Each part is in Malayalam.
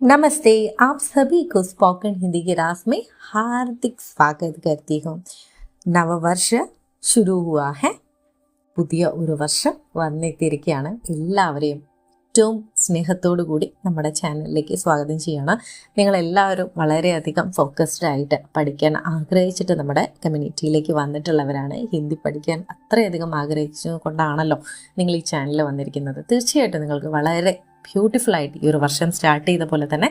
नमस्ते आप सभी को स्पोकन हिंदी की रास में हार्दिक स्वागत करती हूँ നവവർഷ ശുരു ഹുവാ ഹെ പുതിയ ഒരു വർഷം വന്നെത്തിയിരിക്കുകയാണ് എല്ലാവരെയും ഏറ്റവും സ്നേഹത്തോടു കൂടി നമ്മുടെ ചാനലിലേക്ക് സ്വാഗതം ചെയ്യണം നിങ്ങളെല്ലാവരും വളരെയധികം ഫോക്കസ്ഡ് ആയിട്ട് പഠിക്കാൻ ആഗ്രഹിച്ചിട്ട് നമ്മുടെ കമ്മ്യൂണിറ്റിയിലേക്ക് വന്നിട്ടുള്ളവരാണ് ഹിന്ദി പഠിക്കാൻ അത്രയധികം ആഗ്രഹിച്ചു കൊണ്ടാണല്ലോ നിങ്ങൾ ഈ ചാനലിൽ വന്നിരിക്കുന്നത് തീർച്ചയായിട്ടും നിങ്ങൾക്ക് വളരെ ബ്യൂട്ടിഫുൾ ആയിട്ട് ഈ ഒരു വർഷം സ്റ്റാർട്ട് ചെയ്ത പോലെ തന്നെ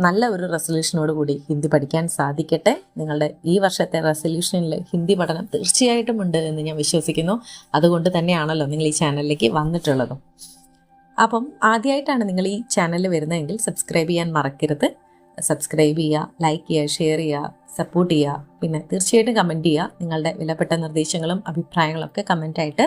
നല്ല ഒരു റെസൊല്യൂഷനോട് കൂടി ഹിന്ദി പഠിക്കാൻ സാധിക്കട്ടെ. നിങ്ങളുടെ ഈ വർഷത്തെ റെസൊല്യൂഷനിൽ ഹിന്ദി പഠനം തീർച്ചയായിട്ടും ഉണ്ട് എന്ന് ഞാൻ വിശ്വസിക്കുന്നു. അതുകൊണ്ട് തന്നെയാണല്ലോ നിങ്ങൾ ഈ ചാനലിലേക്ക് വന്നിട്ടുള്ളതും. അപ്പം ആദ്യമായിട്ടാണ് നിങ്ങൾ ഈ ചാനലിൽ വരുന്നതെങ്കിൽ സബ്സ്ക്രൈബ് ചെയ്യാൻ മറക്കരുത്. സബ്സ്ക്രൈബ് ചെയ്യുക ലൈക്ക് ചെയ്യുക ഷെയർ ചെയ്യുക സപ്പോർട്ട് ചെയ്യുക. പിന്നെ തീർച്ചയായിട്ടും കമന്റ് ചെയ്യുക. നിങ്ങളുടെ വിലപ്പെട്ട നിർദ്ദേശങ്ങളും അഭിപ്രായങ്ങളൊക്കെ കമന്റായിട്ട്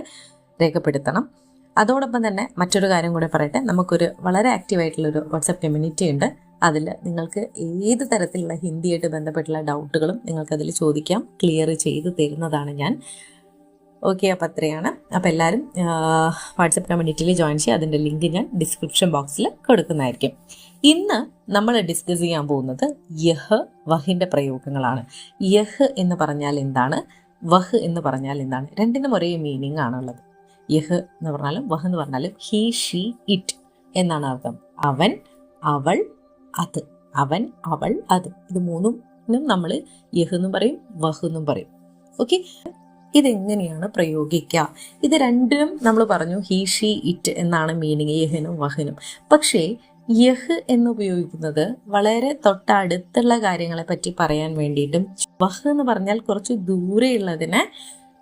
രേഖപ്പെടുത്തണം. അതോടൊപ്പം തന്നെ മറ്റൊരു കാര്യം കൂടെ പറയട്ടെ. നമുക്കൊരു വളരെ ആക്റ്റീവായിട്ടുള്ളൊരു വാട്സപ്പ് കമ്മ്യൂണിറ്റി ഉണ്ട്. അതിൽ നിങ്ങൾക്ക് ഏത് തരത്തിലുള്ള ഹിന്ദിയായിട്ട് ബന്ധപ്പെട്ടുള്ള ഡൗട്ടുകളും നിങ്ങൾക്കതിൽ ചോദിക്കാം. ക്ലിയർ ചെയ്ത് തരുന്നതാണ് ഞാൻ. ഓക്കെ അപ്പോൾ അത്രയാണ്. അപ്പോൾ എല്ലാവരും വാട്സപ്പ് കമ്മ്യൂണിറ്റിയിൽ ജോയിൻ ചെയ്യുക അതിന്റെ ലിങ്ക് ഞാൻ ഡിസ്ക്രിപ്ഷൻ ബോക്സിൽ കൊടുക്കുന്നതായിരിക്കും. ഇന്ന് നമ്മൾ ഡിസ്കസ് ചെയ്യാൻ പോകുന്നത് യഹ് വഹിന്റെ പ്രയോഗങ്ങളാണ്. യഹ് എന്ന് പറഞ്ഞാൽ എന്താണ്? വഹ് എന്ന് പറഞ്ഞാൽ എന്താണ്? രണ്ടിനും ഒരേ മീനിങ് ആണുള്ളത്. യഹ് എന്ന് പറഞ്ഞാലും വഹ് എന്ന് പറഞ്ഞാലും ഹി ഷീ ഇറ്റ് എന്നാണ് അർത്ഥം. അവൻ അവൾ അത്. അവൻ അവൾ അത്. ഇത് മൂന്നും നമ്മൾ യഹ് എന്നും പറയും വഹ് എന്നും പറയും. ഓക്കെ? ഇതെങ്ങനെയാണ് പ്രയോഗിക്കുക ഇത് രണ്ടും നമ്മൾ പറഞ്ഞു ഹി ഷീ ഇറ്റ് എന്നാണ് മീനിങ് യഹനും വഹനും പക്ഷേ യഹ് എന്ന് ഉപയോഗിക്കുന്നത് വളരെ തൊട്ടടുത്തുള്ള കാര്യങ്ങളെ പറ്റി പറയാൻ വേണ്ടിയിട്ടും വഹ് എന്ന് പറഞ്ഞാൽ കുറച്ച് ദൂരെയുള്ളതിനെ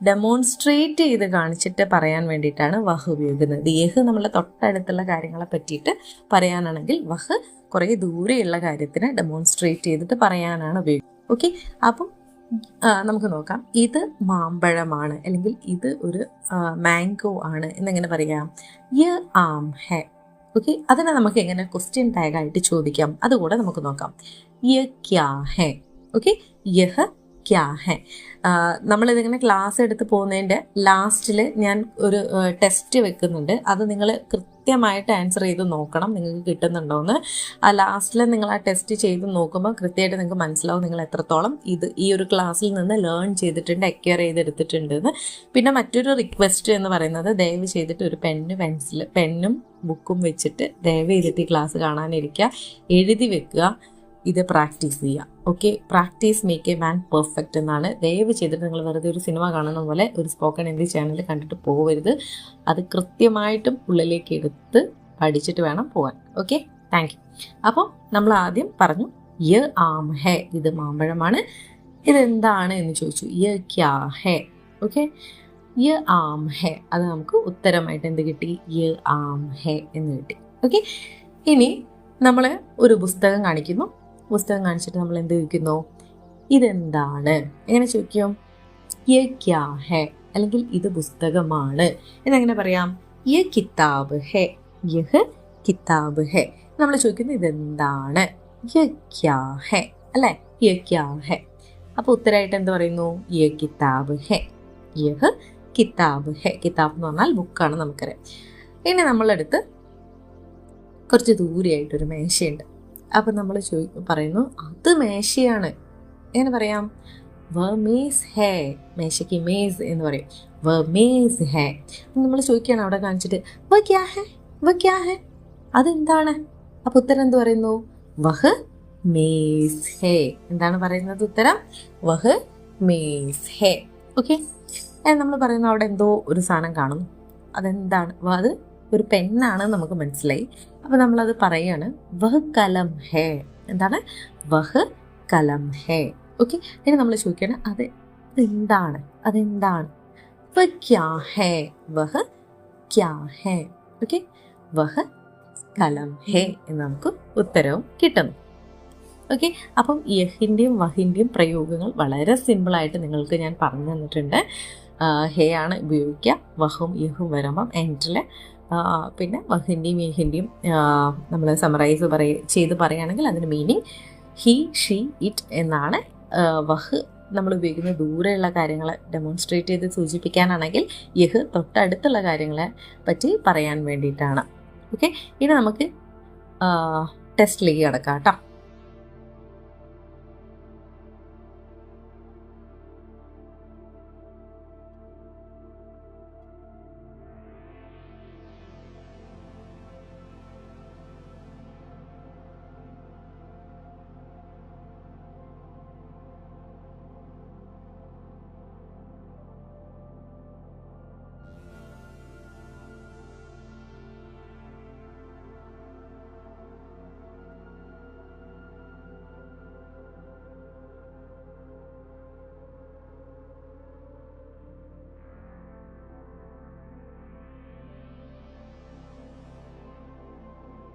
ഡെമോൺസ്ട്രേറ്റ് ചെയ്ത് കാണിച്ചിട്ട് പറയാൻ വേണ്ടിയിട്ടാണ് വഹ് ഉപയോഗിക്കുന്നത്. യഹ് നമ്മളെ തൊട്ടടുത്തുള്ള കാര്യങ്ങളെ പറ്റിയിട്ട് പറയാനാണെങ്കിൽ വഹ് കുറേ ദൂരെയുള്ള കാര്യത്തിന് ഡെമോൺസ്ട്രേറ്റ് ചെയ്തിട്ട് പറയാനാണ് ഉപയോഗിക്കുന്നത്. ഓക്കെ അപ്പം നമുക്ക് നോക്കാം. ഇത് മാമ്പഴമാണ് അല്ലെങ്കിൽ ഇത് ഒരു മാംഗോ ആണ് എന്നെങ്ങനെ പറയാം? യ ആം ഹെ. ഓക്കെ അതിനെ നമുക്ക് എങ്ങനെ ക്വസ്റ്റ്യൻ ടാഗായിട്ട് ചോദിക്കാം? അതുകൂടെ നമുക്ക് നോക്കാം. യ ക്യാ ഹെ. ഓക്കെ യഹ് ക്യാ ഹെ. നമ്മളിതിങ്ങനെ ക്ലാസ് എടുത്ത് പോകുന്നതിന്റെ ലാസ്റ്റിൽ ഞാൻ ഒരു ടെസ്റ്റ് വെക്കുന്നുണ്ട്. അത് നിങ്ങൾ കൃത്യമായിട്ട് ആൻസർ ചെയ്ത് നോക്കണം നിങ്ങൾക്ക് കിട്ടുന്നുണ്ടോയെന്ന് ആ ലാസ്റ്റിൽ നിങ്ങൾ ആ ടെസ്റ്റ് ചെയ്ത് നോക്കുമ്പോൾ കൃത്യമായിട്ട് നിങ്ങൾക്ക് മനസ്സിലാവും നിങ്ങൾ എത്രത്തോളം ഇത് ഈ ഒരു ക്ലാസ്സിൽ നിന്ന് ലേൺ ചെയ്തിട്ടുണ്ട് അക്വയർ ചെയ്തെടുത്തിട്ടുണ്ട് എന്ന് പിന്നെ മറ്റൊരു റിക്വസ്റ്റ് എന്ന് പറയുന്നത് ദയവ് ചെയ്തിട്ട് ഒരു പെന്ന് പെൻസിൽ പെണ്ണും ബുക്കും വെച്ചിട്ട് ദയവ് ചെയ്തിട്ട് ഈ ക്ലാസ് കാണാനിരിക്കുക. എഴുതി വെക്കുക. ഇത് പ്രാക്ടീസ് ചെയ്യുക okay practice make a man perfect എന്നാണ്. ദയവ് ചെയ്തിട്ട് നിങ്ങൾ വെറുതെ ഒരു സിനിമ കാണുന്ന പോലെ ഒരു സ്പോക്കൺ ഇംഗ്ലീഷ് ചാനൽ കണ്ടിട്ട് പോകരുത്. അത് കൃത്യമായിട്ടും ഉള്ളിലേക്ക് എടുത്ത് പഠിച്ചിട്ട് വേണം പോകാൻ ഓക്കെ താങ്ക് യു അപ്പോൾ നമ്മൾ ആദ്യം പറഞ്ഞു യ ആം ഹെ ഇത് മാമ്പഴമാണ്. ഇതെന്താണ് എന്ന് ചോദിച്ചു. യ ക്യാ ഹെ. ഓക്കെ യ ആം ഹെ. അത് നമുക്ക് ഉത്തരമായിട്ട് എന്ത് കിട്ടി? യ ആം ഹെ എന്ന് കിട്ടി. ഓക്കെ ഇനി നമ്മൾ ഒരു പുസ്തകം കാണിക്കുന്നു. പുസ്തകം കാണിച്ചിട്ട് നമ്മൾ എന്ത് ചോദിക്കുന്നു? ഇതെന്താണ്? എങ്ങനെ ചോദിക്കും? അല്ലെങ്കിൽ ഇത് പുസ്തകമാണ്. എന്നെങ്ങനെ പറയാം? യ കിതാബ് ഹെ. യഹ് കിതാബ് ഹെ. നമ്മൾ ചോദിക്കുന്നത് ഇതെന്താണ്? യ അല്ലേ? യ അപ്പോൾ ഉത്തരമായിട്ട് എന്ത് പറയുന്നു? യ കിതാബ് ഹെ. യഹ് കിതാബ് ഹെ. കിതാബ് എന്ന് പറഞ്ഞാൽ ബുക്കാണ് നമുക്കറിയാം. ഇനി നമ്മളെടുത്ത് കുറച്ച് ദൂരെയായിട്ടൊരു മേശയുണ്ട്. അപ്പം നമ്മൾ ചോദി പറയുന്നു അത് മേശയാണ്. എങ്ങനെ പറയാം? വ മേസ് ഹേ. മേശയ്ക്ക് മേസ് എന്ന് പറയും. വ മേസ് ഹേ. നമ്മൾ ചോദിക്കുകയാണ് അവിടെ കാണിച്ചിട്ട് വ ക്യാ ഹേ? വ ക്യാ ഹേ? അതെന്താണ്? അപ്പം ഉത്തരം എന്ത് പറയുന്നു? വഹ് മേസ് ഹേ. എന്താണ് പറയുന്നത് ഉത്തരം? വഹ് മേസ് ഹേ. ഓക്കെ? നമ്മൾ പറയുന്നു അവിടെ എന്തോ ഒരു സാധനം കാണുന്നു. അതെന്താണ്? അത് ഒരു പെണ്ണാണ് നമുക്ക് മനസ്സിലായി. അപ്പോൾ നമ്മളത് പറയാണ് വഹ് കലം ഹേ. എന്താണ്? വഹ് കലം ഹേ. ഓക്കെ ഇനി നമ്മൾ ചോദിക്കുകയാണ് അത് എന്താണ്? അതെന്താണ്? ക്യാ ഹേ. ക്യാ ഹേ. കലം ഹേ എന്ന് നമുക്ക് ഉത്തരവും കിട്ടുന്നു ഓക്കെ അപ്പം യഹിന്റെയും വഹിന്റെയും പ്രയോഗങ്ങൾ വളരെ സിമ്പിളായിട്ട് നിങ്ങൾക്ക് ഞാൻ പറഞ്ഞു തന്നിട്ടുണ്ട്. ഹേ ആണ് ഉപയോഗിക്കുക. വഹും യഹും വരുമ്പം എൻഡിൽ പിന്നെ ഹിന്ദിയും ഹിന്ദിയും നമ്മൾ സമറൈസ് പറയ ചെയ്ത് പറയുകയാണെങ്കിൽ അതിന് മീനിങ് ഹി ഷീ ഇറ്റ് എന്നാണ്. വഹ് നമ്മൾ ഉപയോഗിക്കുന്ന ദൂരെയുള്ള കാര്യങ്ങളെ ഡെമോൺസ്ട്രേറ്റ് ചെയ്ത് സൂചിപ്പിക്കാനാണെങ്കിൽ യഹ് തൊട്ടടുത്തുള്ള കാര്യങ്ങളെ പറ്റി പറയാൻ വേണ്ടിയിട്ടാണ്. ഓക്കെ ഇനി നമുക്ക് ടെസ്റ്റിലേക്ക് കിടക്കാം കേട്ടോ.